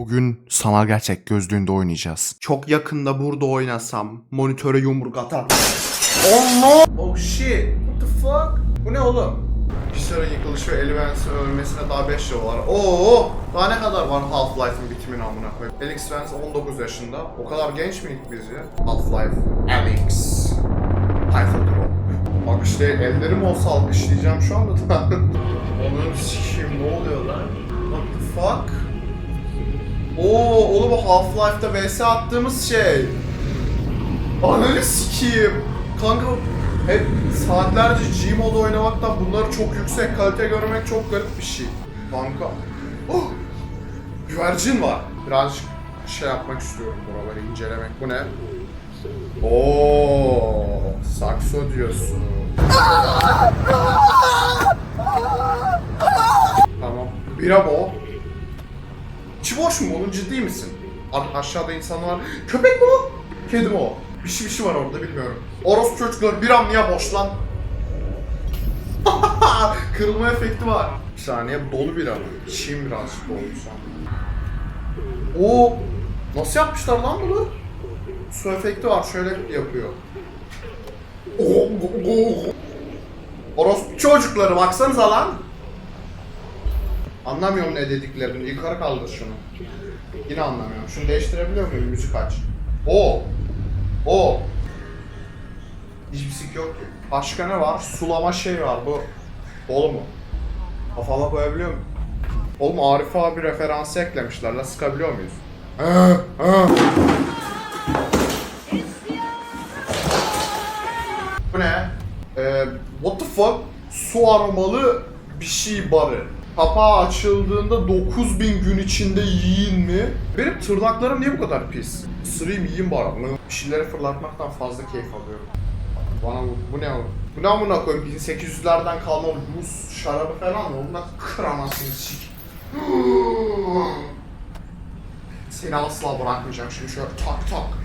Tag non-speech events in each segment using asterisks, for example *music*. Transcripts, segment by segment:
Bugün sanal gerçek gözlüğünde oynayacağız. Çok yakında burada oynasam monitöre yumruk atar. Oh no! Oh shit! What the fuck? Bu ne oğlum? Pisar'ın yıkılışı ve Elivence'in ölmesine daha 5 yıl var. Oo! Daha ne kadar var Half-Life'ın bitimine amına koyayım? Alex Vance 19 yaşında. O kadar genç miydik biz ya? Half-Life. Alex. Title drop. Bak işte ellerim olsa alkışlayacağım şu anda da. Onun sikiyim ne oluyor lan? What the fuck? Oo, oğlum o Half-Life'da vs attığımız şey. Ananı sikeyim. Kanka hep saatlerce Gmod oynamaktan bunları çok yüksek kalite görmek çok garip bir şey. Kanka. Oh! Güvercin var. Birazcık şey yapmak istiyorum buraları incelemek. Bu ne? Oo, sakso diyorsun. tamam. Bira bu. İçi mu? Onun ciddi misin? A- aşağıda insan var. Köpek mi o? Kedi mi o? Bir şey bir şey var orada bilmiyorum. Orospu çocuklar bir an niye boş lan? *laughs* Kırılma efekti var. Bir saniye dolu bir an. İçeyim birazcık doluysa. Oo, nasıl yapmışlar lan bunu? Su efekti var şöyle yapıyor. Orospu çocukları baksanıza lan. Anlamıyorum ne dediklerini. Yukarı kaldır şunu. Yine anlamıyorum. Şunu değiştirebiliyor muyum? Müzik aç. O. O. Hiçbir sik yok ki. Başka ne var? Sulama şey var. Bu dolu mu? Kafama koyabiliyor muyum? Oğlum Arif abi referansı eklemişler. La sıkabiliyor muyuz? Ha, ha. Bu ne? Ee, what the fuck? Su aromalı bir şey barı. Kapağı açıldığında 9000 gün içinde yiyin mi? Benim tırnaklarım niye bu kadar pis? Isırayım yiyeyim bari. Bir şeyleri fırlatmaktan fazla keyif alıyorum. Bana bu, bu ne o? Bu ne amına koyayım? 1800'lerden kalma buz şarabı falan mı? Ondan kıramazsın sik. *gasps* Seni asla bırakmayacağım şimdi şöyle tak tak.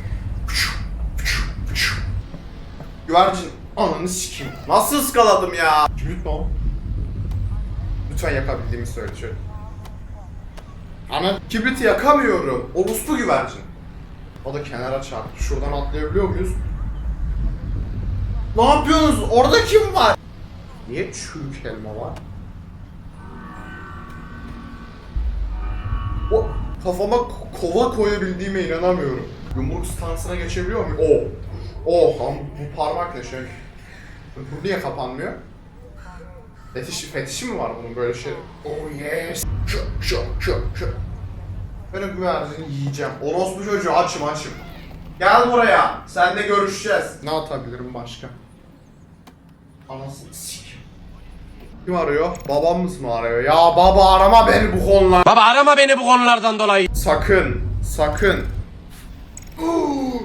Güvercin ananı sikeyim. Nasıl ıskaladım ya? Mi o? Lütfen yakabildiğimi söyle şöyle. Ana kibriti yakamıyorum. Orospu güvercin. O da kenara çarptı. Şuradan atlayabiliyor muyuz? Ne yapıyorsunuz? Orada kim var? Niye çürük elma var? O kafama ko- kova koyabildiğime inanamıyorum. Yumruk stansına geçebiliyor muyum? Oh. Oh, bu parmak ne şey? Bu niye kapanmıyor? Fetişi, fetişi mi var bunun böyle şey? Oh yes! Şok şok şok şok. Ben o güvercini yiyeceğim. Orospu çocuğu açım açım. Gel buraya. Seninle görüşeceğiz. Ne atabilirim başka? Anasını sik. Kim arıyor? Babamız mı arıyor? Ya baba arama beni bu konular. Baba arama beni bu konulardan dolayı. Sakın, sakın.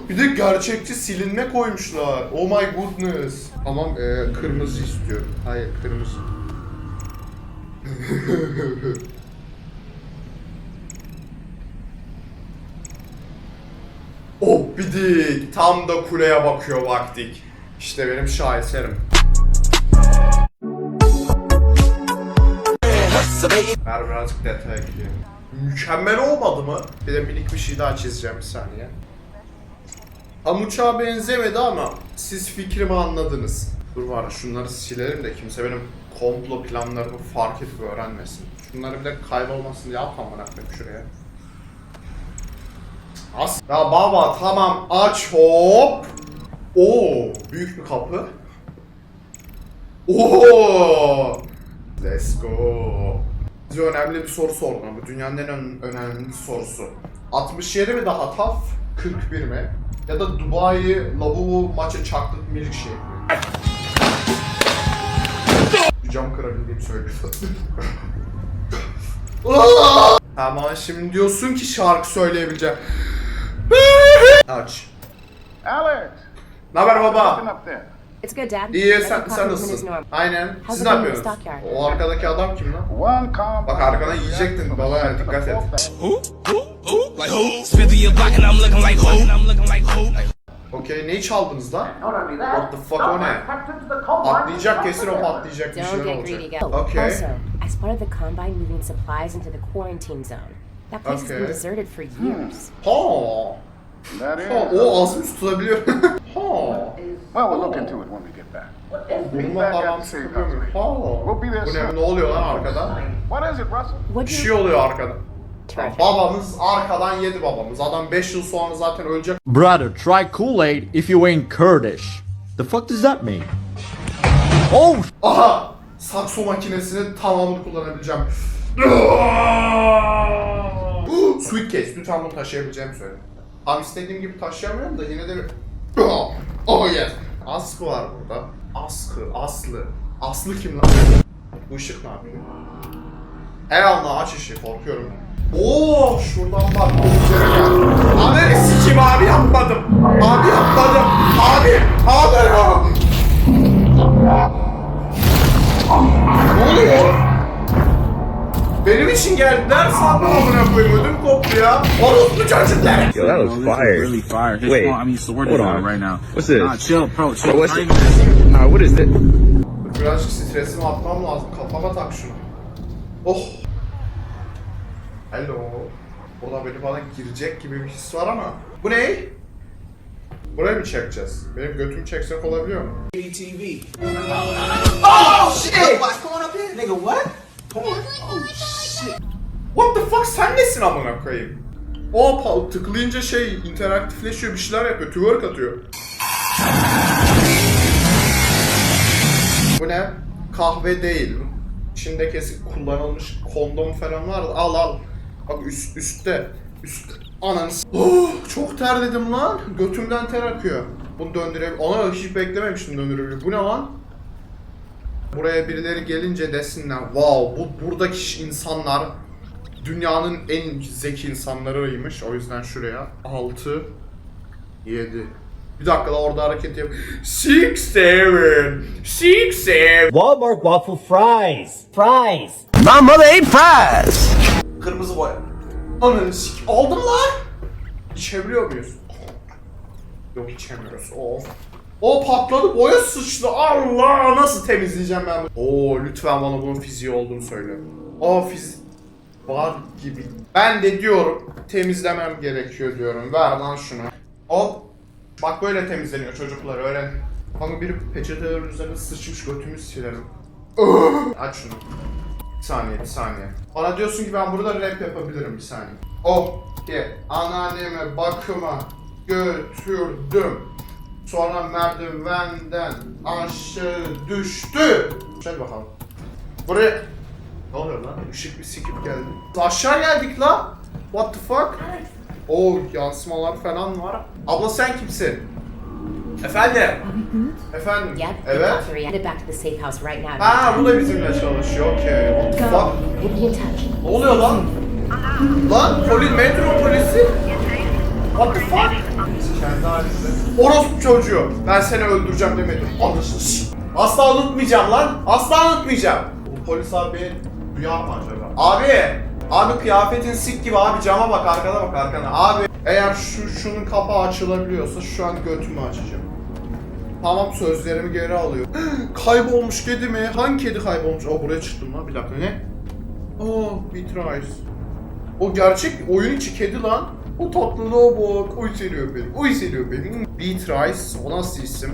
Bir de gerçekçi silinme koymuşlar. Oh my goodness. Tamam, e, kırmızı istiyorum. Hayır, kırmızı. *laughs* oh bidik. Tam da kuleye bakıyor vaktik. İşte benim şaheserim. Ver birazcık detay ekleyeyim. Mükemmel olmadı mı? Bir de minik bir şey daha çizeceğim bir saniye. Tam benzemedi ama siz fikrimi anladınız. Dur var şunları silerim de kimse benim komplo planlarımı fark edip öğrenmesin. Şunları bir de kaybolmasın diye at amına koyayım şuraya. As. Ya baba tamam aç hop. Oo büyük bir kapı. Oo. Let's go. Size önemli bir soru sordum. Bu dünyanın en ön- önemli sorusu. 67 mi daha taf, 41 mi? Ya da Dubai Labubu Matcha Chocolate Milkshake mi? Cam kırabildiğimi söylüyor. *laughs* Tamam şimdi diyorsun ki şarkı söyleyebileceğim. Aç. Alex, Ne haber baba? It's good, Dad. İyi sen, sen nasılsın? Aynen. Siz ne yapıyorsunuz? O arkadaki adam kim lan? Bak arkadan yiyecektin baba yani dikkat et. Spit through your block and I'm looking like who? I'm looking like who? Okey neyi çaldınız lan? What the fuck o ne? Patlayacak kesin o patlayacak bir Don't şeyler greedy, olacak. go. Okay. Also, I spotted the Combine moving supplies into the quarantine zone. That place has been Okay. deserted for years. Ha. That is. *laughs* Ha. O ağzını tutabiliyor. ha. Well, we'll look into it when we get back. Bununla back at falan the safe sıkılıyor house. muyum? Ha. Bu ne? Ne oluyor lan arkada? What is it, Russell? What Bir do şey you... oluyor arkada. Terrific. Babamız arkadan yedi babamız. Adam 5 yıl sonra zaten ölecek. Brother, try Kool-Aid if you ain't Kurdish. The fuck does that mean? Oh, Aha! Sakso makinesinin tamamını kullanabileceğim. Suitcase. Lütfen bunu taşıyabileceğimi söyle. Tam istediğim gibi taşıyamıyorum da yine de bir... Oh yes. Askı var burada. Askı, Aslı. Aslı kim lan? Bu ışık ne yapıyor? Eyvallah aç ışığı korkuyorum. Oo şuradan bak. Abi sikim abi yapmadım. Abi yapmadım. Abi. Abi. Ne oluyor? Benim için geldiler sandım amına koyayım ödüm koptu ya. Orospu çocuklar. Yo, that was fire. Really fire. His Wait, phone, I mean, it's the word hold on right now. What's this? Nah, chill, bro. Chill. What's it? Nah, what is it? Birazcık stresimi atmam lazım. Kafama tak şunu. Oh. Hello. Burada biri bana girecek gibi bir his var ama. Bu ne? Burayı mı çekeceğiz? Benim götümü çeksek olabiliyor mu? Oh shit! What's going up here? Nigga what? Oh shit. What the fuck sen nesin amına koyayım? O tıklayınca şey interaktifleşiyor bir şeyler yapıyor. Twerk atıyor. Bu ne? Kahve değil. İçinde kesin kullanılmış kondom falan var al al. Bak üst, üstte. Üstte. Ananı s- Oh, çok terledim lan. Götümden ter akıyor. Bunu döndürebil... Ona hiç beklememiştim döndürebilir. Bu ne lan? Buraya birileri gelince desinler wow bu buradaki insanlar dünyanın en zeki insanlarıymış. O yüzden şuraya 6 7 bir dakika da orada hareket yap. Six seven, six seven. Walmart waffle fries. Fries. My mother ate fries. Kırmızı boya. Ananı sik. Aldım lan. İçebiliyor muyuz? Yok içemiyoruz. Of. O patladı boya sıçtı. Allah nasıl temizleyeceğim ben bunu? Oo lütfen bana bunun fiziği olduğunu söyle. O fiz var gibi. Ben de diyorum temizlemem gerekiyor diyorum. Ver lan şunu. Hop. Bak böyle temizleniyor çocuklar öğren. Kanka biri peçetelerin üzerine sıçmış götümü silerim. Aç şunu. Bir saniye, bir saniye. Bana diyorsun ki ben burada rap yapabilirim bir saniye. Oh, ki anneanneme bakıma götürdüm. Sonra merdivenden aşağı düştü. Hadi bakalım. Buraya... Ne oluyor lan? Işık bir sikip geldi. Aşağı geldik la. What the fuck? Oh, yansımalar falan var. Abla sen kimsin? Efendim? Efendim? Yep, Evet. off here. Headed back to the safe house right now. Ha bu da bizimle çalışıyor. Okey. What the fuck? We'll be in touch. Ne oluyor lan? Lan polis metro polisi. What the fuck? Kendi halinde. Orospu çocuğu. Ben seni öldüreceğim demedim. Anasını Asla unutmayacağım lan. Asla unutmayacağım. Bu polis abi duyar mı acaba? Abi. Abi kıyafetin sik gibi abi cama bak arkana bak arkana. Abi eğer şu şunun kapağı açılabiliyorsa şu an götümü açacağım. Tamam sözlerimi geri alıyor. *gasps* kaybolmuş kedi mi? Hangi kedi kaybolmuş? Aa buraya çıktım lan bir dakika ne? Oh, Beatrice. O gerçek oyun içi kedi lan. O tatlılığa bak. O hissediyor beni. O hissediyor beni. Beatrice. O nasıl isim?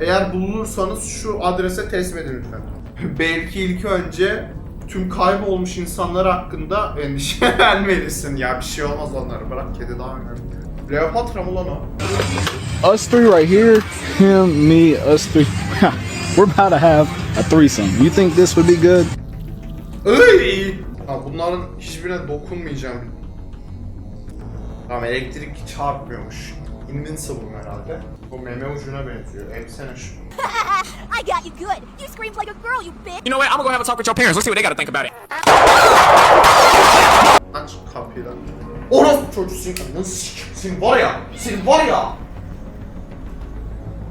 Eğer bulunursanız şu adrese teslim edin lütfen. *laughs* Belki ilk önce tüm kaybolmuş insanlar hakkında endişelenmelisin. Ya bir şey olmaz onlara. Bırak kedi daha önemli. Kleopatra mı lan o? us three right here, him, me, us three. *laughs* We're about to have a threesome. You think this would be good? Iy! Ha, bunların hiçbirine dokunmayacağım. Tamam elektrik çarpmıyormuş. Invincible herhalde. Bu meme ucuna benziyor. Emsene şu. *laughs* I got you good. You screamed like a girl, you bitch. You know what? I'm gonna go have a talk with your parents. Let's see what they gotta think about it. Aç kapıyı lan. Orospu çocuğusun. Nasıl sikimsin var ya. Senin var ya.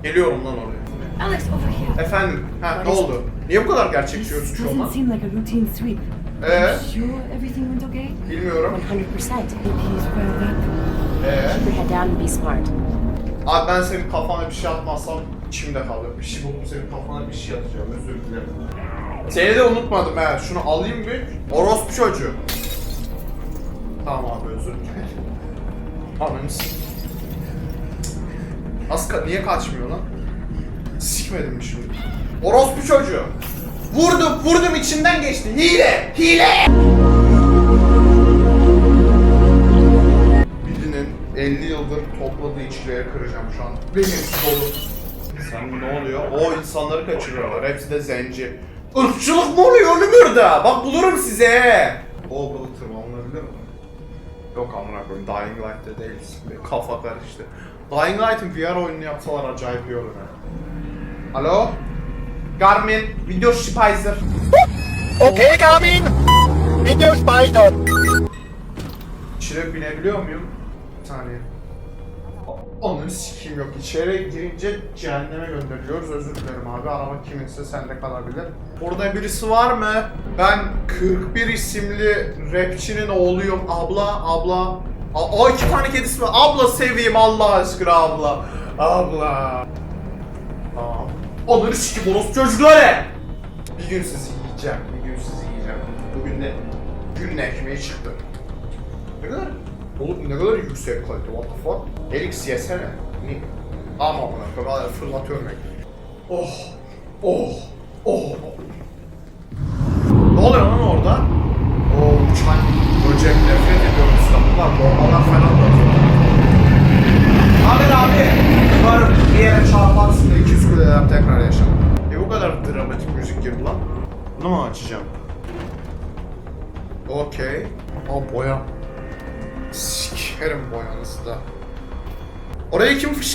Geliyorum lan oraya. Alex, over here. Efendim. Ha ne oldu? Niye bu kadar gerçekçi gözüküyor lan? seem like a routine sweep. Ee, Sure everything went okay? bilmiyorum. 100%. He's well up. Ee, Keep your head down and be smart. abi ben senin kafana bir şey atmazsam içimde kalır. Bir şey bulup senin kafana bir şey atacağım. Özür dilerim. Seni de unutmadım he. Şunu alayım bir. Orospu çocuğu. Tamam abi özür dilerim. Ananı s- Nasıl niye kaçmıyor lan? Sikmedim mi şimdi? Orospu çocuğu. Vurdum, vurdum içinden geçti. Hile, hile. Birinin 50 yıldır topladığı içkileri kıracağım şu an. Benim dolu. Sen ne oluyor? O insanları kaçırıyorlar. Hepsi de zenci. Irkçılık mı oluyor oğlum burada? Bak bulurum size. O balık? Yok amına koyayım. Dying Light'te değiliz. Kafa karıştı. Dying Light'ın VR oyununu yapsalar acayip iyi olur. Alo? Garmin, Video Spicer. Okay, Garmin. Video Spider. İçine binebiliyor muyum? Bir saniye. Onun sikiyim yok. İçeri girince cehenneme gönderiliyoruz. Özür dilerim abi. Araba kiminse sende kalabilir. Burada birisi var mı? Ben 41 isimli rapçinin oğluyum. Abla, abla. O iki tane kedisi var. Abla seveyim Allah aşkına abla. Abla. Tamam. Onları sikim orospu çocukları. Bir gün sizi yiyeceğim. Bir gün sizi yiyeceğim. Bugün de günün ekmeği çıktı. Ne kadar? Oğlum ne kadar yüksek kalite what the fuck? Elix yesene. Ne? Ama kadar fırlatıyorum ekmeği. Oh. Oh. Oh.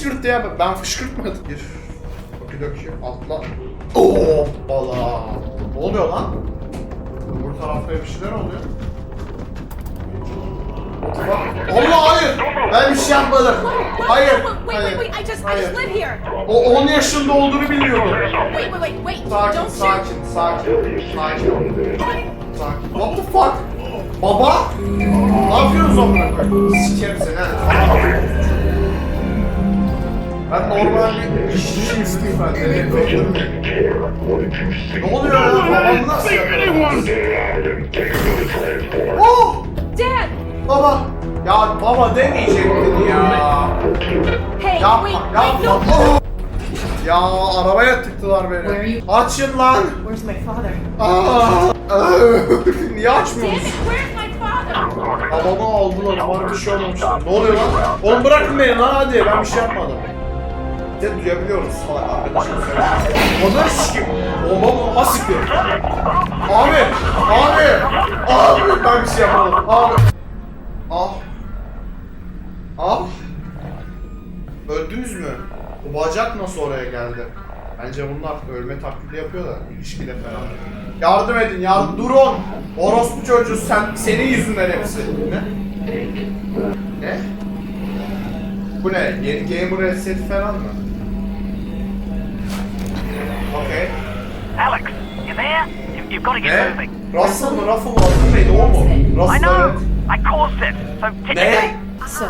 Fışkırttı ya? Ben fışkırtmadım. Bir. Okidoki atla. Oo bala. Ne oluyor lan? Öbür tarafta bir şeyler oluyor. Bak. Allah hayır. Ben bir şey yapmadım. Hayır. Wait, wait, Hayır. wait, I just, I Hayır. just live here. O 10 yaşında olduğunu wait. Sakin, sakin, sakin, sakin. Sakin. What the fuck? Baba? Ne yapıyorsunuz koyayım? Sikerim seni ha. Ben normal bir. Beni öldürmeyin. Ne oluyor ya? Babamı nasıl yapıyorsun? Oh! Dad! Baba! Ya baba demeyecektin ya. Hey, Yapma, wait, yapma. wait, no. Oh! Ya arabaya tıktılar beni. Açın lan. Where's my father? Aa! *laughs* Niye Damn açmıyorsun? it, where's my father? Babamı aldılar. Umarım bir şey olmamıştır. Ne oluyor lan? Oğlum bırakın beni lan hadi. Ben bir şey yapmadım. De duyabiliyoruz salak arkadaşlar. Onları sikim. Babamı asiktir. Abi! Abi! Abi! Ben bir şey yapmadım. Abi! Ah! Ah! Öldünüz mü? Bu bacak nasıl oraya geldi? Bence bunlar ölme taklidi yapıyorlar. İlişkide falan. Yardım edin yardım. Durun! Orospu çocuğu sen, senin yüzünden hepsi. Ne? Ne? Bu ne? Yeni gamer reset falan mı? Okey. Alex, you there? You, you've got to get Ne? moving. Russell mı? Ruffle mı? Ruffle neydi o mu? I know. evet. I caused it. So technically, Ne? So,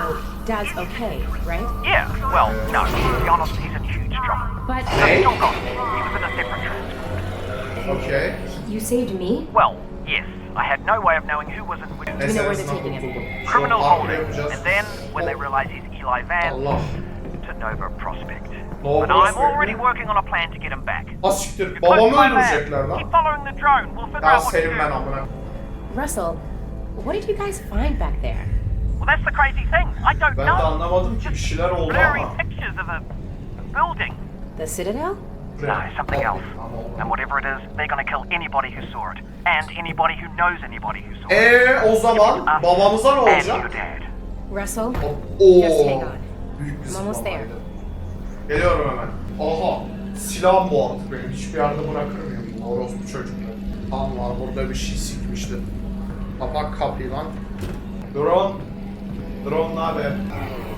Dad's okay, right? yeah. Well, no. To be honest, he's in huge trouble. But I've still got him. He was in a separate transport. Okay. you saved me? Well, yes. I had no way of knowing who was in which. know where they're taking him? Criminal Şu an holding. And then, when they realize he's Eli Vance, Allah. to Nova Prospect. Nova But I'm already working on a plan to get him back. Asiktir. You're close to Babamı öldürecekler lan. Keep following the drone. We'll figure out what to do. Russell, what did you guys find back there? Well, that's the crazy thing. I don't Ben de know. anlamadım ki bir şeyler oldu Blurry ama. pictures of a building. The Citadel? No, something else. And whatever it is, they're gonna kill anybody who saw it. And anybody who knows anybody who saw it. Eee o zaman Us babamıza ne And your olacak? dad. Russell, Oo. just hang on. I'm almost there. Geliyorum hemen. Aha. Silah bu artık benim. Hiçbir yerde bırakır mıyım bu orospu çocukları? Allah burada bir şey sikmişti. Kapak kapıyı lan. Drone. Drone ne haber?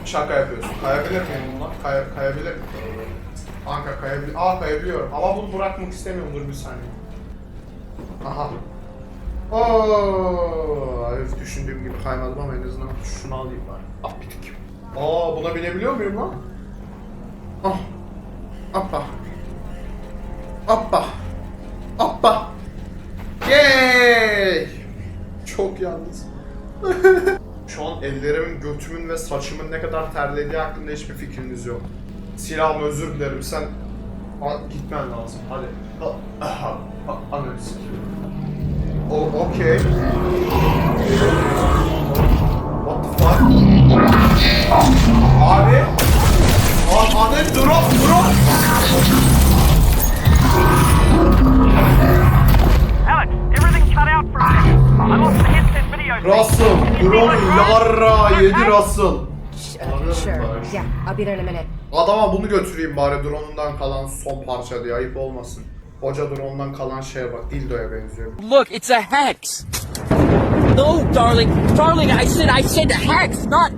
Şaka yapıyorsun. Kayabilir miyim bunlar? Kay kayabilir miyim? Kanka kayabilir. Aa kayabiliyorum. Ama bunu bırakmak istemiyorum. Dur bir saniye. Aha. Oo, herif düşündüğüm gibi kaymadım ama en azından şunu alayım bari. Ah bitik. Aa buna binebiliyor muyum lan? Ah. Appa. Appa. Appa. Yay! Çok yalnız. *laughs* Şu an ellerimin, götümün ve saçımın ne kadar terlediği hakkında hiçbir fikriniz yok. Silahım özür dilerim sen Al, gitmen lazım hadi. Aha, a- sikeyim. O, okey. Russell, my yarra yedi. Russell. Sure. Yeah, I'll be there in a minute. Adama bunu götüreyim bari drone'undan kalan son parça diye ayıp olmasın. Koca drone'dan kalan şeye bak dildoya benziyor. Look, it's a hex. No, darling. Darling, I said I said hex, not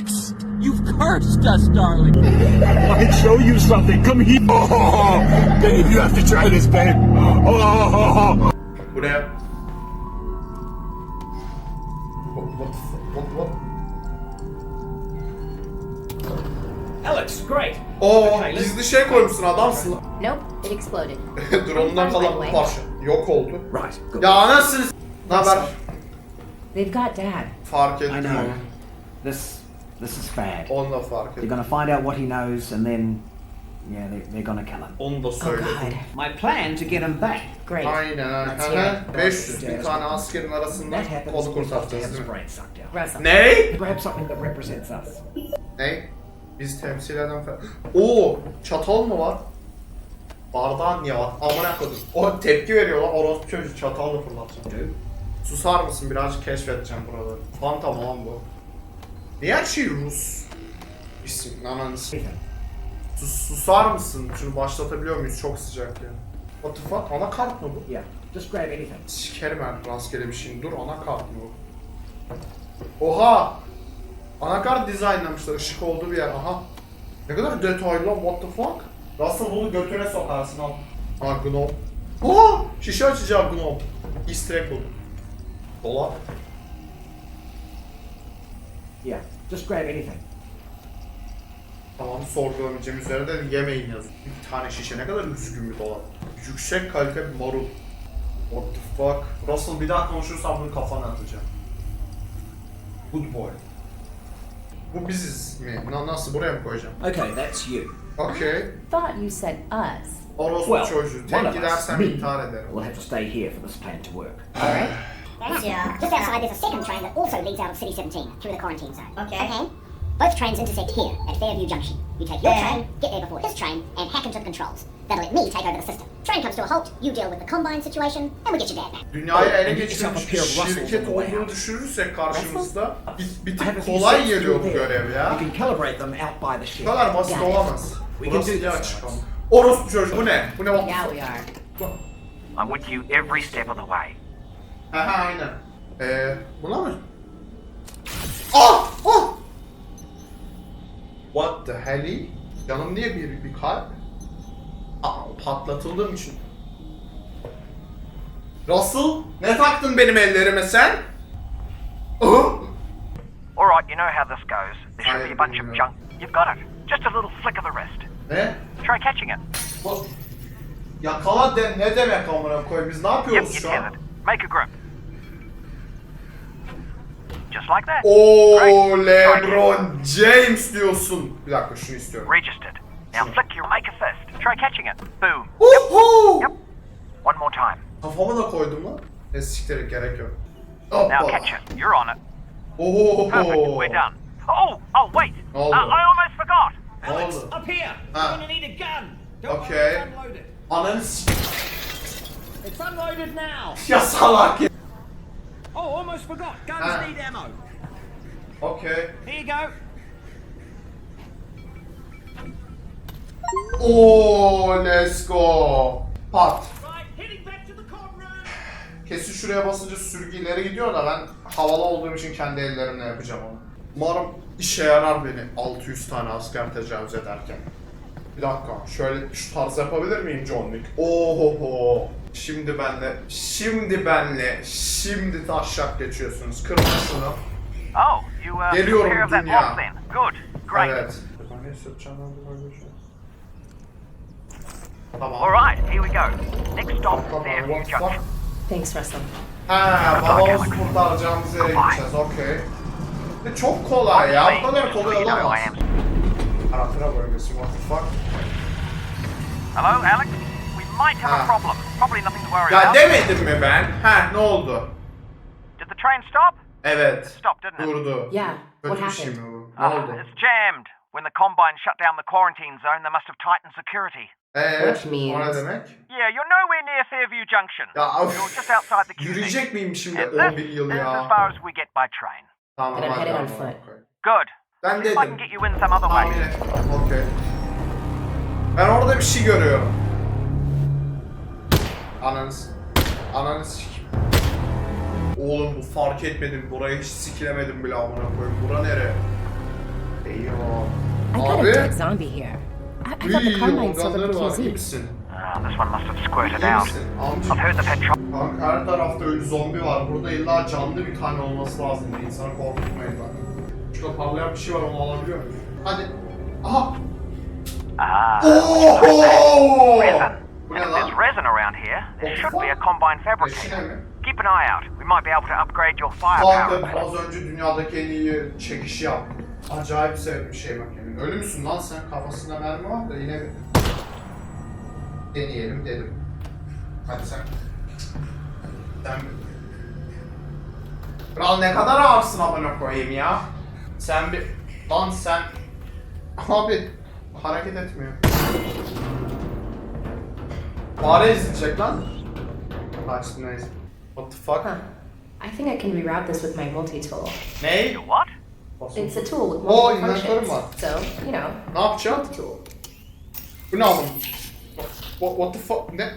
X. You've cursed us, darling. I can show you something. Come here. *laughs* Oh, babe, you have to try this, babe. Oh. *laughs* Bu ne? What, what, the fuck? what, what? Alex, great. Oo gizli şey koymuşsun adamsın. Nope, it exploded. *laughs* Drone'dan kalan bu parça. Yok oldu. Right. Good. Ya anasını s- Ne haber? They've got Dad. Fark I ettim know. This this is bad. Onu da fark They're ettim. gonna find out what he knows, and then, yeah, they, they're gonna kill him. Onu da Oh söyledim. God. My plan to get him back. Great. Aynen. Let's hear it. 500 bin tane askerin arasından That happens. kurtaracağız have his değil mi? brain sucked out. Russell. Ne? Grab something that represents us. Ne? Biz temsil eden falan. *gasps* Oo, çatal mı var? Bardağın niye var? Amına koydum. O tepki veriyorlar. Orospu çocuk çatalla fırlatacağım. Susar mısın? Birazcık keşfedeceğim buraları. Fanta mı lan bu? Her şey Rus? İsim, ananız. Sus, susar mısın? Şunu başlatabiliyor muyuz? Çok sıcak ya. What the fuck? Anakart mı bu? Yeah, just grab anything. Sikerim ben rastgele bir şeyin. Dur anakart mı bu? Oha! Anakart dizaynlamışlar ışık olduğu bir yer. Aha. Ne kadar detaylı lan what the fuck? Russell bunu götüne sokarsın al. Ha Gnome. Oha! Şişe açacağım Gnome. Easter egg buldum. Dolap. Yeah, just grab anything. Tamam sorgulamayacağım üzerinde de yemeyin yazın. Bir tane şişe ne kadar üzgün bir dolap. Yüksek kalite bir marul. What the fuck? Russell bir daha konuşursan bunu kafana atacağım. Good boy. Bu biziz mi? Na- Nasıl? Buraya mı koyacağım? Okay, that's you. Okay. Thought you said us. Orospu Well, çocuğu. one Tek of us, gidersem intihar ederim. will have to stay here for this plan to work. All right. Thanks, yeah. Just outside, there's a second train that also leads out of City 17 through the quarantine zone. Okay. Okay. Both trains intersect here at Fairview Junction. You take your train, get there before his train, and hack into the controls. That'll let me take over the system. Train comes to a halt, you deal with the combine situation, and we get your dad back. Dünyayı ele get yourself a geçirmiş pair of bir şirket on the olduğunu out. düşürürsek karşımızda bir, bir I have a tık few kolay sets geliyor bu görev ya. You can calibrate them out by the ship. Bu kadar basit Got it. olamaz. We can Burası do bir açık Alex. ama. Orospu çocuğu bu ne? Bu ne? What the Yeah, we are. I'm with you every step of the way. Aha aynen. Eee buna mı? The hell? Canım niye bir, bir kalp? Aa, patlatıldığım için. Russell, ne taktın benim ellerime sen? Alright, you know how this goes. There should be a bunch of junk. You've got it. Just a little flick of the wrist. Ne? Try catching it. What? Yakala de ne demek amına koyayım? Biz ne Yep, yapıyoruz you're şu an? Make a grip. Just like that. Oo. LeBron James diyorsun. Bir dakika şunu istiyorum. Registered. Now flick your make a fist. Try catching it. Boom. Uhu! Yep. One more time. Kafama da koydum lan. Ne siktirin gerek yok. Now Hoppa. catch it. You're on it. Oho. Perfect. We're done. Oh, oh, wait. Uh, Oldu. I almost forgot. Alex, Oldu. up here. Ah. You're gonna need a gun. Don't Okay. worry, it's unloaded. Ananı s- It's unloaded now. Ya salak ya. Oh, almost forgot. Guns Ah. need ammo. Okey. Here you go. Oo let's go. Pat. Kesin şuraya basınca sürgü ileri gidiyor da ben havalı olduğum için kendi ellerimle yapacağım onu. Umarım işe yarar beni 600 tane asker tecavüz ederken. Bir dakika şöyle şu tarz yapabilir miyim John Wick? Ohoho. Şimdi benle, şimdi benle, şimdi taşak geçiyorsunuz. Kırın şunu. Oh, you uh, Geliyorum care of that dünya. Good. Great. Evet. Tamam. All right, here we go. Next stop, Tamam, Fairview? Junction. Thanks, Russell. Ha, babamızı kurtaracağımız yere gideceğiz. Okey. E, Çok kolay ya. Bu kadar kolay olamaz. Hatıra bölgesi. What the fuck? Hello, Alex? We might have Ah. a problem. Probably nothing to worry Ya about. demedim mi ben? Ha ne oldu? Did the train stop? Evet. Stopped, didn't it? Durdu. Yeah. What Kötü bir şey happened? mi bu? Ne Ah, oldu? it's jammed. When the Combine shut down the quarantine zone, they must have tightened security. Eee Which o ne means- demek? Yeah, you're nowhere near Fairview Junction. Ya You're just outside the QZ. Yürüyecek miyim şimdi And 11 this, yıl this is as far as we get by train. Tamam Then I'm hadi headed on abi, foot. okey. Good. Ben See if I can dedim. get you in some other way. Tahmin ettim. Okey. Ben orada bir şey görüyorum. Ananız. Ananız. Oğlum bu fark etmedim. Burayı hiç sikilemedim bile amına koyayım. Bura nere? Eyvah. I got a Abi. dead zombie here. I, I thought the İyi organları the var. İyi misin? Ah, this one must have squirted out. I've heard the petrol. Kanka her tarafta ölü zombi var. Burada illa canlı bir tane olması lazım. İnsanı korkutmayın lan. Şurada parlayan bir şey var onu alabiliyor muyum? Hadi. Aha. Ah. Oho! Lan? there's resin around here, there should be a? Combine fabricator. Keep an eye out. We might be able to upgrade your firepower. Kanka az önce dünyadaki en iyi çekişi yaptım. Acayip sevdim şey makinenin. Ölü müsün lan sen? Kafasında mermi var da yine bir... Deneyelim dedim. Hadi sen. Sen. Kral ne kadar ağırsın amına koyayım ya. Sen bir... Lan sen... Abi hareket etmiyor. Fare izleyecek lan. Kaçtı neyse. What the fuck? I think I can reroute this with my multi-tool. Ney? What? It's a tool with Oh, multiple inventörüm functions. var. So, you know, Ne yapacağım? multi-tool. Bu ne oğlum? What, what the fuck? Ne?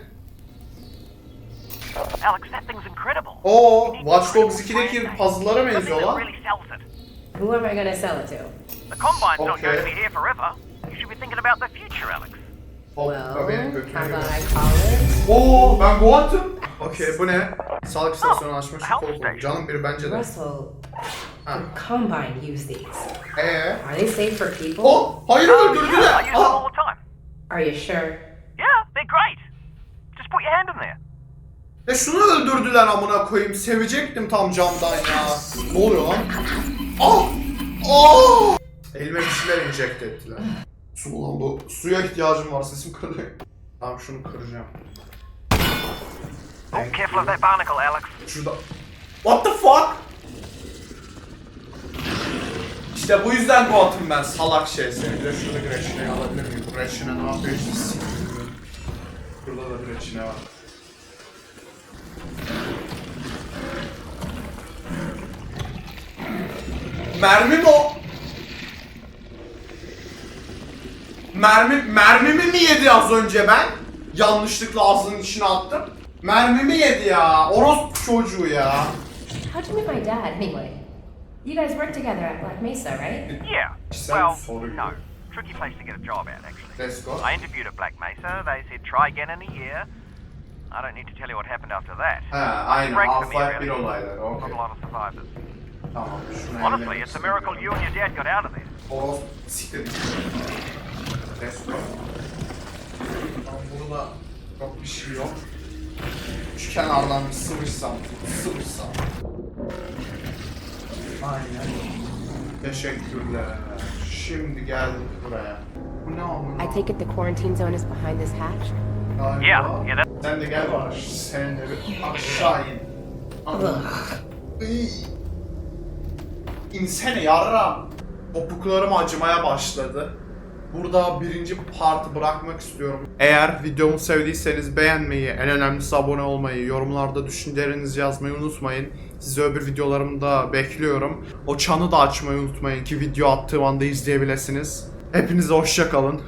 Alex, that thing's incredible. Oo, Watch Dogs 2'deki puzzle'lara Something benziyor that lan. really sells it. Who am I gonna sell it to? The Combine's not Okay. going to be here forever. You should be thinking about the future, Alex. Hop, Well, benim Oo, ben bu attım. Okey, bu ne? Sağlık istasyonu açma şu station. Canım biri bence de. Russell? Ah. Combine use these. Ee? Are they safe for people? Oh, hayır Oh, yeah, öldürdüler. Aa, the time. Are you sure? Yeah, they're great. Just put your hand in there. ya şunu öldürdüler amına koyayım. Sevecektim tam camdan ya. Ne oluyor lan? Ah! Ah! Elime bir şeyler enjekte ettiler. Su lan bu. Suya ihtiyacım var. Sesim kırılıyor. Tamam şunu kıracağım. Oh, careful of that barnacle, Alex. Şurada. What the fuck? İşte bu yüzden bu atım ben salak şey seni. Bir de şurada Gretchen'i alabilir miyim? Gretchen'e ne yapıyor hiç sikmiyorum. Burada da Gretchen'e var. Mermi mi o? Mermi, mermimi mi yedi az önce ben? Yanlışlıkla ağzının içine attım. Mermimi yedi ya. Orospu çocuğu ya. How'd you meet my dad, anyway? You guys work together at Black Mesa, right? Yeah. Well, no. Tricky place to get a job at, actually. I interviewed at Black Mesa. They said try again in a year. I don't need to tell you what happened after that. Ha aynen Half-Life 1 really. olayları Not okey. a lot of survivors. Tamam Honestly, it's a miracle you and your dad got out of there. Orospu siktir. Go. Tamam burada çok bir şey yok. Şu kenardan bir sıvışsam, sıvışsam. Aynen. Teşekkürler. Şimdi geldik buraya. Bu ne amına? I take it the quarantine zone is behind this hatch? Galiba. Yeah, yeah, that- Sen de gel var. Sen de bir aşağı in. İnsene yarra. Topuklarım acımaya başladı. Burada birinci partı bırakmak istiyorum. Eğer videomu sevdiyseniz beğenmeyi, en önemlisi abone olmayı, yorumlarda düşüncelerinizi yazmayı unutmayın. Sizi öbür videolarımda bekliyorum. O çanı da açmayı unutmayın ki video attığım anda izleyebilirsiniz. Hepinize hoşça kalın.